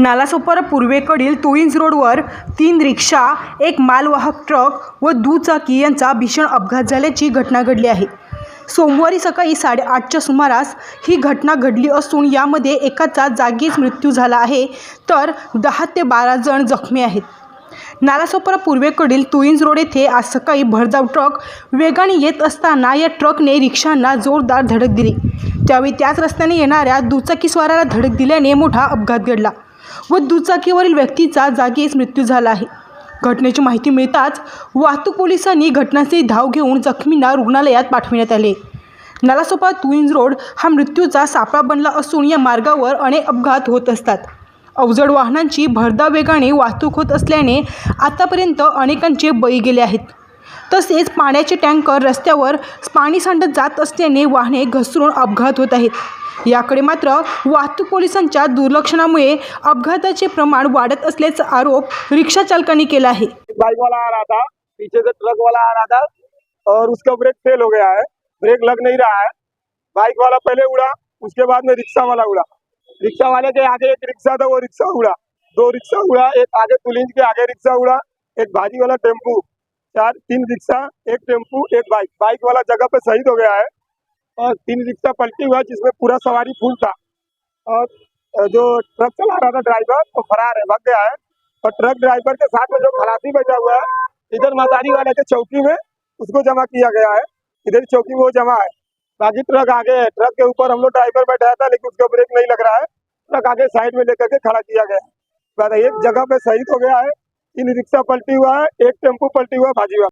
नालासोपारा पूर्वेकडील तुळींज रोडवर तीन रिक्षा एक मालवाहक ट्रक व दुचाकी यांचा भीषण अपघात झाल्याची घटना घडली आहे. सोमवारी सकाळी साडेआठच्या सुमारास ही घटना घडली असून यामध्ये एकाचा जागीच मृत्यू झाला आहे तर दहा ते बारा जण जखमी आहेत. नालासोपारा पूर्वेकडील तुळींज रोड येथे आज सकाळी भरधाव ट्रक वेगाने येत असताना या ट्रकने रिक्षांना जोरदार धडक दिली. त्यावेळी त्याच रस्त्याने येणाऱ्या दुचाकीस्वाराला धडक दिल्याने मोठा अपघात घडला. व दुचाकीवरील व्यक्तीचा जागीच मृत्यू झाला आहे. घटनेची माहिती मिळताच वाहतूक पोलिसांनी घटनास्थळी धाव घेऊन जखमींना रुग्णालयात पाठविण्यात आले. नालासोपा तुईंज रोड हा मृत्यूचा सापळा बनला असून या मार्गावर अनेक अपघात होत असतात. अवजड वाहनांची भरधाव वेगाने वाहतूक होत असल्याने आतापर्यंत अनेकांचे बळी गेले आहेत. तसेच पाण्याचे टँकर रस्त्यावर पाणी सांडत जात असल्याने वाहने घसरून अपघात होत आहेत. याकडे मात्र वाहतूक पोलिसांच्या दुर्लक्षणामुळे अपघाताचे प्रमाण वाढत असल्याचा आरोप रिक्षा चालकांनी केला आहे. बाइक वाला आ रहा था पीछे से ट्रक वाला आ रहा था और उसका ब्रेक फेल हो गया है. ब्रेक लग नहीं रहा है. बाइक वाला पहले उड़ा उसके बाद में रिक्शा वाला उड़ा. रिक्शा वाले के आगे एक रिक्शा था वो रिक्शा उड़ा. दो रिक्शा उड़ा एक आगे पुलिस के आगे रिक्शा उड़ा एक भाजी वाला टेम्पू. चार, तीन रिक्शा, एक टेंपू, एक बाइक। बाइक वाला जगह पे शहीद हो गया है और तीन रिक्शा पलटी हुआ जिसमें पूरा सवारी फुल था। और जो ट्रक चला रहा था ड्राइवर, वो तो फरार है, भाग गया है। और ट्रक ड्राइवर के साथ में जो खलासी बैठा हुआ है, इधर मदारी वाले के चौकी में उसको जमा किया गया है। इधर चौकी में वो जमा है। बाकी ट्रक आगे है। ट्रक के ऊपर हम लोग ड्राइवर बैठाया था, लेकिन उसका ब्रेक नहीं लग रहा है। ट्रक आगे साइड में लेकर के खड़ा किया गया है। एक जगह पे शहीद हो गया है। तीन रिक्शा पलटी हुआ है एक टेम्पो पलटी हुआ है भाजी वाला।